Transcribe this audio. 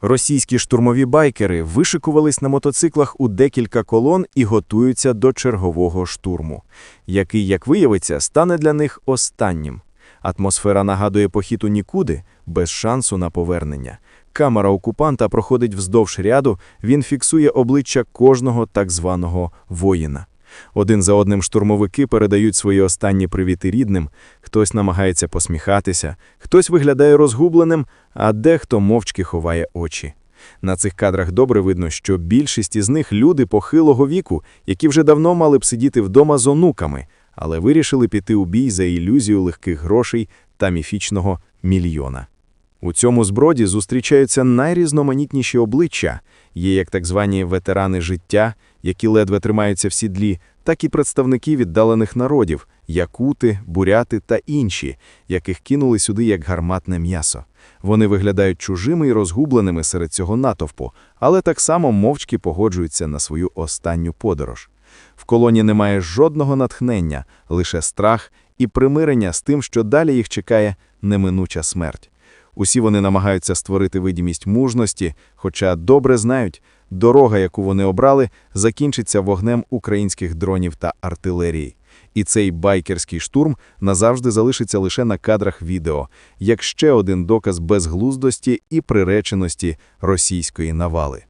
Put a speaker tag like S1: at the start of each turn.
S1: Російські штурмові байкери вишикувались на мотоциклах у декілька колон і готуються до чергового штурму, який, як виявиться, стане для них останнім. Атмосфера нагадує похід у нікуди, без шансу на повернення. Камера окупанта проходить вздовж ряду, він фіксує обличчя кожного так званого воїна. Один за одним штурмовики передають свої останні привіти рідним, хтось намагається посміхатися, хтось виглядає розгубленим, а дехто мовчки ховає очі. На цих кадрах добре видно, що більшість із них люди похилого віку, які вже давно мали б сидіти вдома з онуками, але вирішили піти у бій за ілюзію легких грошей та міфічного мільйона. У цьому зброді зустрічаються найрізноманітніші обличчя, є як так звані ветерани життя, які ледве тримаються в сідлі, так і представники віддалених народів, якути, буряти та інші, яких кинули сюди як гарматне м'ясо. Вони виглядають чужими і розгубленими серед цього натовпу, але так само мовчки погоджуються на свою останню подорож. В колоні немає жодного натхнення, лише страх і примирення з тим, що далі їх чекає неминуча смерть. Усі вони намагаються створити видімість мужності, хоча добре знають, дорога, яку вони обрали, закінчиться вогнем українських дронів та артилерії. І цей байкерський штурм назавжди залишиться лише на кадрах відео, як ще один доказ безглуздості і приреченості російської навали.